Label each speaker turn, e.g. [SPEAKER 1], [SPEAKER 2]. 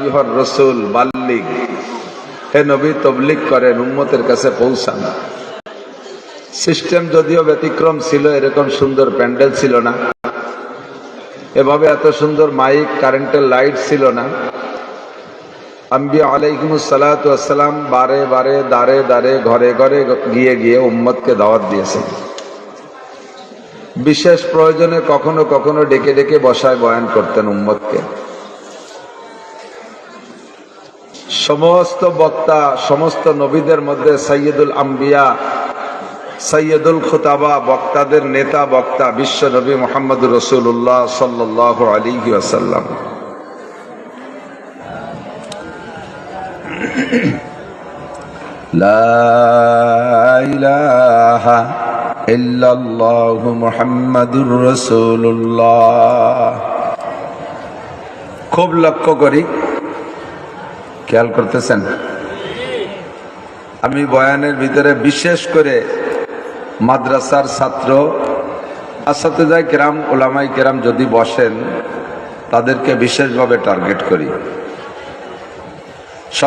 [SPEAKER 1] Ihor রসুল বাল্লিক হে নবী তবলিক করেন, উম্মতের কাছে পৌঁছান। সিস্টেম যদিও ব্যতিক্রম ছিল, এরকম সুন্দর প্যান্ডেল ছিল না। এভাবে এত সুন্দর মাইক, কারেন্টের লাইট ছিল না। আম্বিয়া আলাইকুম সালাম বারে বারে দাঁড়ে দাঁড়ে ঘরে ঘরে গিয়ে গিয়ে উম্মতকে দাওয়াত দিয়েছেন বিশেষ প্রয়োজনে কখনো কখনো ডেকে ডেকে বসায় বয়ান করতেন উম্মতকে। সমস্ত বক্তা, সমস্ত নবীদের মধ্যে সৈয়দুল আম্বিয়া সৈয়দুল খুতাবা, বক্তাদের নেতা, বক্তা, বিশ্ব নবী মোহাম্মদ রসুল্লাহ সাল্লাহ আলী আসাল্লাম মোহাম্মদুর খুব লক্ষ্য করি খেয়াল করতেছেন? আমি বয়ানের ভিতরে বিশেষ করে মাদ্রাসার ছাত্র আসাতেজায় কেরাম, ওলামাই কেরাম যদি বসেন, তাদেরকে বিশেষভাবে টার্গেট করি।